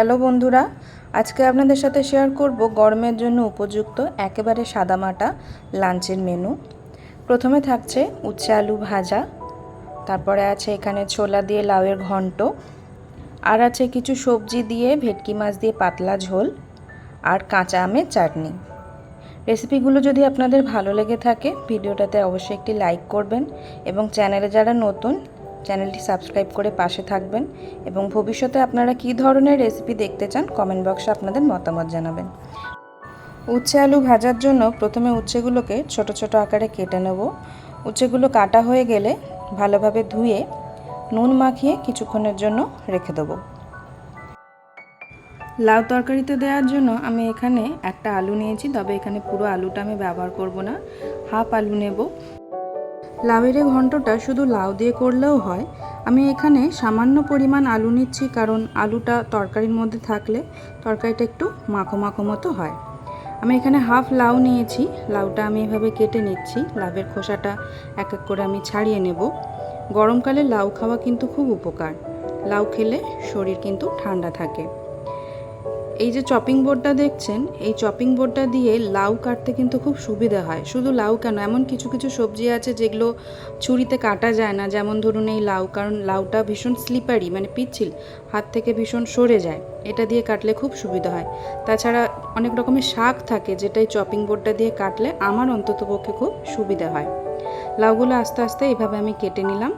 Hello বন্ধুরা, আজকে আপনাদের সাথে শেয়ার করব গরমের জন্য উপযুক্ত একেবারে সাদামাটা লাঞ্চের মেনু প্রথমে থাকছে উচ্ছে আলু ভাজা, তারপরে আছে এখানে ছোলা দিয়ে লাউয়ের ঘন্ট, আর আছে কিছু সবজি দিয়ে ভেটকি মাছ দিয়ে পাতলা ঝোল, আর কাঁচা আমের চাটনি। রেসিপিগুলো যদি আপনাদের ভালো লেগে থাকে, ভিডিওটাতে অবশ্যই একটি লাইক করবেন এবং চ্যানেলে যারা নতুন চ্যানেলটি সাবস্ক্রাইব করে পাশে থাকবেন এবং ভবিষ্যতে আপনারা কী ধরনের রেসিপি দেখতে চান কমেন্ট বক্সে আপনাদের মতামত জানাবেন। উচ্ছে আলু ভাজার জন্য প্রথমে উচ্ছেগুলোকে ছোট ছোট আকারে কেটে নেব। উচ্ছেগুলো কাটা হয়ে গেলে ভালোভাবে ধুয়ে নুন মাখিয়ে কিছুক্ষণের জন্য রেখে দেবো। লাউ তরকারিতে দেওয়ার জন্য আমি এখানে একটা আলু নিয়েছি, তবে এখানে পুরো আলুটা আমি ব্যবহার করব না। হাফ আলু নেব। লাউয়ের ঘন্টটা শুধু লাউ দিয়ে করলেও হয়। আমি এখানে সামান্য পরিমাণ আলু নিচ্ছি কারণ আলুটা তরকারির মধ্যে থাকলে তরকারিটা একটু মাখো মাখো মতো হয়। আমি এখানে হাফ লাউ নিয়েছি। লাউটা আমি এভাবে কেটে নিচ্ছি। লাউয়ের খোসাটা এক এক করে আমি ছাড়িয়ে নেব। গরমকালে লাউ খাওয়া কিন্তু খুব উপকার। লাউ খেলে শরীর কিন্তু ঠান্ডা থাকে। এই যে চপিং বোর্ডটা দেখছেন, এই চপিং বোর্ডটা দিয়ে লাউ কাটতে কিন্তু খুব সুবিধা হয়। শুধু লাউ কেন, এমন কিছু কিছু সবজি আছে যেগুলো ছুরিতে কাটা যায় না। যেমন ধরুন এই লাউ, কারণ লাউটা ভীষণ স্লিপারি মানে পিচ্ছিল, হাত থেকে ভীষণ সরে যায়। এটা দিয়ে কাটলে খুব সুবিধা হয়। তাছাড়া অনেক রকমের শাক থাকে যেটা এই চপিং বোর্ডটা দিয়ে কাটলে আমার অন্তত পক্ষে খুব সুবিধা হয়। লাউগুলো আস্তে আস্তে এভাবে আমি কেটে নিলাম।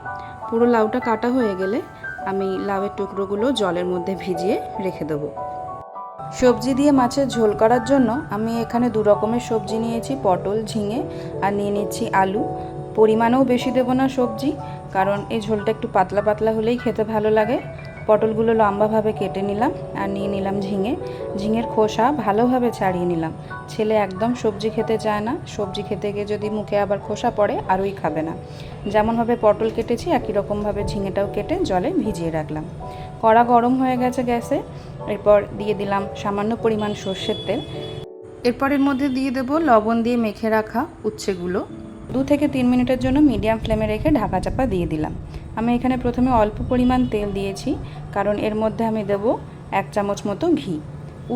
পুরো লাউটা কাটা হয়ে গেলে আমি লাউয়ের টুকরোগুলো জলের মধ্যে ভিজিয়ে রেখে দেবো। সবজি দিয়ে মাছের ঝোল করার জন্য আমি এখানে দু রকমের সবজি নিয়েছি, পটল, ঝিঙে আর নিয়ে নিচ্ছি আলু। পরিমাণেও বেশি দেবো না সবজি, কারণ এই ঝোলটা একটু পাতলা পাতলা হলেই খেতে ভালো লাগে। পটলগুলো লম্বাভাবে কেটে নিলাম আর নিয়ে নিলাম ঝিঙে। ঝিঙের খোসা ভালোভাবে ছাড়িয়ে নিলাম। ছেলে একদম সবজি খেতে চায় না। সবজি খেতে গিয়ে যদি মুখে আবার খোসা পড়ে আরই খাবে না। যেমনভাবে পটল কেটেছি, একই রকমভাবে ঝিঙেটাও কেটে জলে ভিজিয়ে রাখলাম। কড়া গরম হয়ে গেছে গ্যাসে। এরপর দিয়ে দিলাম সামান্য পরিমাণ সর্ষের তেল। এরপর এর মধ্যে দিয়ে দেবো লবণ দিয়ে মেখে রাখা উচ্ছেগুলো। দু থেকে তিন মিনিটের জন্য মিডিয়াম ফ্লেমে রেখে ঢাকা চাপা দিয়ে দিলাম। আমি এখানে প্রথমে অল্প পরিমাণ তেল দিয়েছি, কারণ এর মধ্যে আমি দেব এক চামচ মতো ঘি।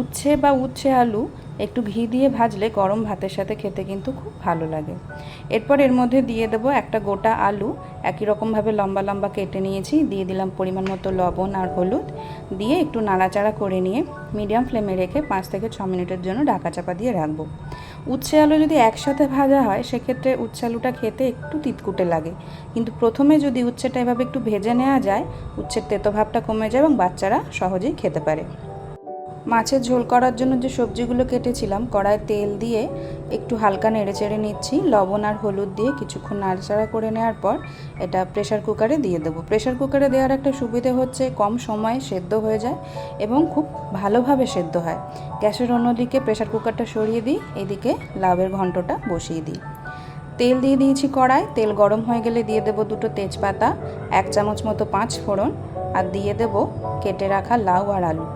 উচ্ছে বা উচ্ছে আলু একটু ঘি দিয়ে ভাজলে গরম ভাতের সাথে খেতে কিন্তু খুব ভালো লাগে। এরপর এর মধ্যে দিয়ে দেবো একটা গোটা আলু। একই রকমভাবে লম্বা লম্বা কেটে নিয়েছি, দিয়ে দিলাম পরিমাণ মতো লবণ আর হলুদ। দিয়ে একটু নাড়াচাড়া করে নিয়ে মিডিয়াম ফ্লেমে রেখে পাঁচ থেকে ছ মিনিটের জন্য ঢাকা চাপা দিয়ে রাখব। উচ্ছে আলু যদি একসাথে ভাজা হয়, সেক্ষেত্রে উচ্ছে আলুটা খেতে একটু তিতকুটে লাগে। কিন্তু প্রথমে যদি উচ্ছেটা এভাবে একটু ভেজে নেওয়া যায়, উচ্ছের তেতো ভাবটা কমে যায় এবং বাচ্চারা সহজেই খেতে পারে। মাছের ঝোল করার জন্য যে সবজিগুলো কেটেছিলাম, কড়ায় তেল দিয়ে একটু হালকা নেড়ে চেড়ে নিচ্ছি। লবণ আর হলুদ দিয়ে কিছুক্ষণ নাড়াচাড়া করে নেওয়ার পর এটা প্রেশার কুকারে দিয়ে দেবো। প্রেশার কুকারে দেওয়ার একটা সুবিধে হচ্ছে কম সময়ে সেদ্ধ হয়ে যায় এবং খুব ভালোভাবে সেদ্ধ হয়। গ্যাসের অন্যদিকে প্রেশার কুকারটা সরিয়ে দিই, এদিকে লাভের ঘন্টটা বসিয়ে দিই। তেল দিয়ে দিয়েছি কড়ায়, তেল গরম হয়ে গেলে দিয়ে দেবো দুটো তেজপাতা, এক চামচ মতো পাঁচ ফোড়ন, আর দিয়ে দেবো কেটে রাখা লাউ আর আলু।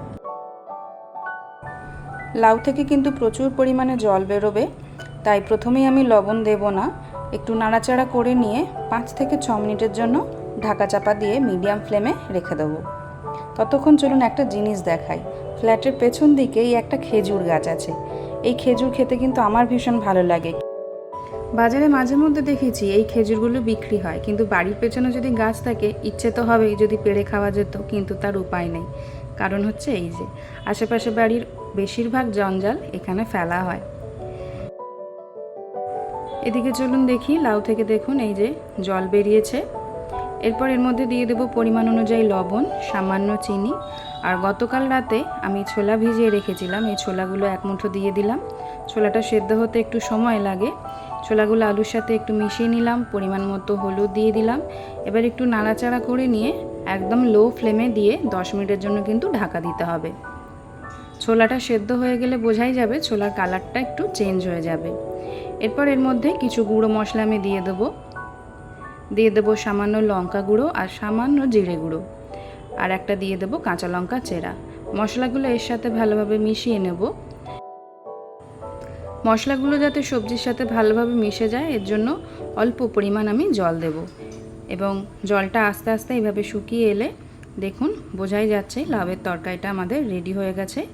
লাউ থেকে কিন্তু প্রচুর পরিমাণে জল বেরোবে, তাই প্রথমেই আমি লবণ দেব না। একটু নাড়াচাড়া করে নিয়ে পাঁচ থেকে ছ মিনিটের জন্য ঢাকা চাপা দিয়ে মিডিয়াম ফ্লেমে রেখে দেবো। ততক্ষণ চলুন একটা জিনিস দেখাই। ফ্ল্যাটের পেছন দিকেই একটা খেজুর গাছ আছে। এই খেজুর খেতে কিন্তু আমার ভীষণ ভালো লাগে। বাজারে মাঝে মধ্যে দেখেছি এই খেজুরগুলো বিক্রি হয়, কিন্তু বাড়ির পেছনে যদি গাছ থাকে, ইচ্ছে তো হবেই যদি পেড়ে খাওয়া যেত, কিন্তু তার উপায় নেই। কারণ হচ্ছে এই যে, আশেপাশে বাড়ির বেশিরভাগ জঞ্জাল এখানে ফেলা হয়। এদিকে চলুন দেখি, লাউ থেকে দেখুন এই যে জল বেরিয়েছে। এরপর এর মধ্যে দিয়ে দেবো পরিমাণ অনুযায়ী লবণ, সামান্য চিনি। আর গতকাল রাতে আমি ছোলা ভিজিয়ে রেখেছিলাম, এই ছোলাগুলো এক মুঠো দিয়ে দিলাম। ছোলাটা সেদ্ধ হতে একটু সময় লাগে। ছোলাগুলো আলুর সাথে একটু মিশিয়ে নিলাম, পরিমাণ মতো হলুদ দিয়ে দিলাম। এবার একটু নাড়াচাড়া করে নিয়ে একদম লো ফ্লেমে দিয়ে দশ মিনিটের জন্য কিন্তু ঢাকা দিতে হবে। ছোলাটা সেদ্ধ হয়ে গেলে বোঝাই যাবে ছোলার কালারটা একটু চেঞ্জ হয়ে যাবে। এরপর এর মধ্যে কিছু গুঁড়ো মশলা আমি দিয়ে দেবো। দিয়ে দেবো সামান্য লঙ্কা গুঁড়ো আর সামান্য জিরে গুঁড়ো। আর একটা দিয়ে দেবো কাঁচা লঙ্কা চেরা। মশলাগুলো এর সাথে ভালোভাবে মিশিয়ে নেব। মশলাগুলো যাতে সবজির সাথে ভালোভাবে মিশে যায়, এর জন্য অল্প পরিমাণ আমি জল দেব। এবং জলটা আস্তে আস্তে এইভাবে শুকিয়ে এলে দেখুন বোঝাই যাচ্ছে লাভের তরকারিটা আমাদের রেডি হয়ে গেছে।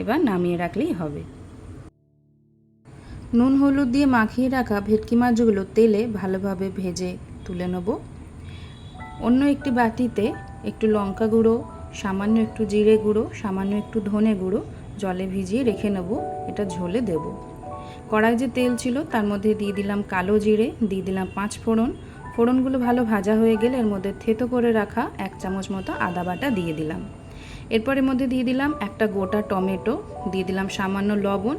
এবার নামিয়ে রাখলেই হবে। নুন হলুদ দিয়ে মাখিয়ে রাখা ভেটকি মাছগুলো তেলে ভালোভাবে ভেজে তুলে নেব। অন্য একটি বাটিতে একটু লঙ্কা গুঁড়ো, সামান্য একটু জিরে গুঁড়ো, সামান্য একটু ধনে গুঁড়ো জলে ভিজিয়ে রেখে নেব। এটা ঝোলে দেব। কড়াই যে তেল ছিল তার মধ্যে দিয়ে দিলাম কালো জিরে, দিয়ে দিলাম পাঁচ ফোড়ন। ফোড়নগুলো ভালো ভাজা হয়ে গেলে এর মধ্যে থেতো করে রাখা এক চামচ মতো আদা বাটা দিয়ে দিলাম। এরপর এর মধ্যে দিয়ে দিলাম একটা গোটা টমেটো, দিয়ে দিলাম সামান্য লবণ।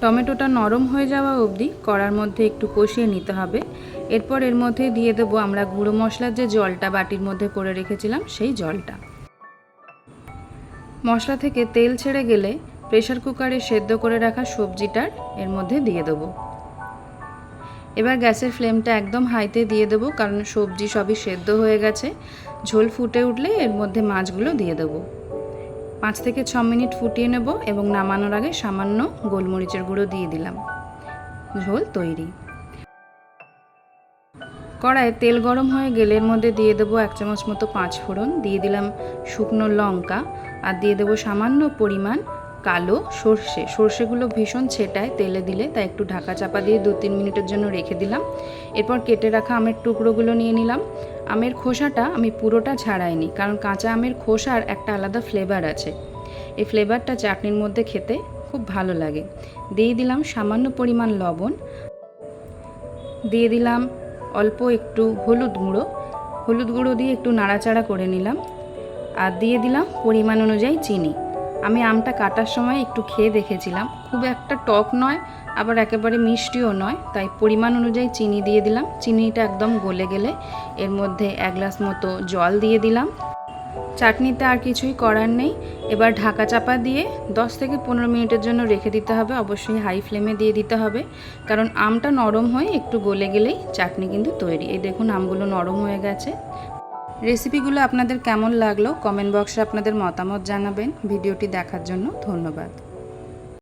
টমেটোটা নরম হয়ে যাওয়া অবধি কড়ার মধ্যে একটু কষিয়ে নিতে হবে। এরপর এর মধ্যে দিয়ে দেবো আমরা গুঁড়ো মশলার যে জলটা বাটির মধ্যে করে রেখেছিলাম সেই জলটা। মশলা থেকে তেল ছেড়ে গেলে প্রেশার কুকারে সেদ্ধ করে রাখা সবজিটার এর মধ্যে দিয়ে দেবো। এবার গ্যাসের ফ্লেমটা একদম হাইতে দিয়ে দেবো, কারণ সবজি সবই সেদ্ধ হয়ে গেছে। ঝোল ফুটে উঠলে এর মধ্যে মাছগুলো দিয়ে দেবো। পাঁচ থেকে ছ মিনিট ফুটিয়ে নেব এবং নামানোর আগে সামান্য গোলমরিচের গুঁড়ো দিয়ে দিলাম। ঝোল তৈরি। কড়ায় তেল গরম হয়ে গেলে এর মধ্যে দিয়ে দেবো এক চামচ মতো পাঁচ ফোড়ন, দিয়ে দিলাম শুকনো লঙ্কা, আর দিয়ে দেবো সামান্য পরিমাণ কালো সর্ষে। সর্ষেগুলো ভীষণ ছেটায় তেলে দিলে, তাই একটু ঢাকা চাপা দিয়ে দু তিন মিনিটের জন্য রেখে দিলাম। এরপর কেটে রাখা আমের টুকরোগুলো নিয়ে নিলাম। আমের খোসাটা আমি পুরোটা ছাড়াইনি, কারণ কাঁচা আমের খোসার একটা আলাদা ফ্লেভার আছে। এই ফ্লেভারটা চাটনির মধ্যে খেতে খুব ভালো লাগে। দিয়ে দিলাম সামান্য পরিমাণ লবণ। দিয়ে দিলাম অল্প একটু হলুদ গুঁড়ো। হলুদ গুঁড়ো দিয়ে একটু নাড়াচাড়া করে নিলাম। আর দিয়ে দিলাম পরিমাণ অনুযায়ী চিনি। আমি আমটা কাটার সময় একটু খেয়ে দেখেছিলাম। খুব একটা টক নয়, আবার একেবারে মিষ্টিও নয়, তাই পরিমাণ অনুযায়ী চিনি দিয়ে দিলাম। চিনিটা একদম গলে গেলে এর মধ্যে এক গ্লাস মতো জল দিয়ে দিলাম। চাটনিতে আর কিছুই করার নেই। এবার ঢাকা চাপা দিয়ে 10 থেকে পনেরো মিনিটের জন্য রেখে দিতে হবে। অবশ্যই হাই ফ্লেমে দিয়ে দিতে হবে। কারণ আমটা নরম হয়ে একটু গলে গেলেই চাটনি কিন্তু তৈরি। এই দেখুন আমগুলো নরম হয়ে গেছে। রেসিপিগুলো আপনাদের কেমন লাগল কমেন্ট বক্সে আপনাদের মতামত জানাবেন। ভিডিওটি দেখার জন্য ধন্যবাদ।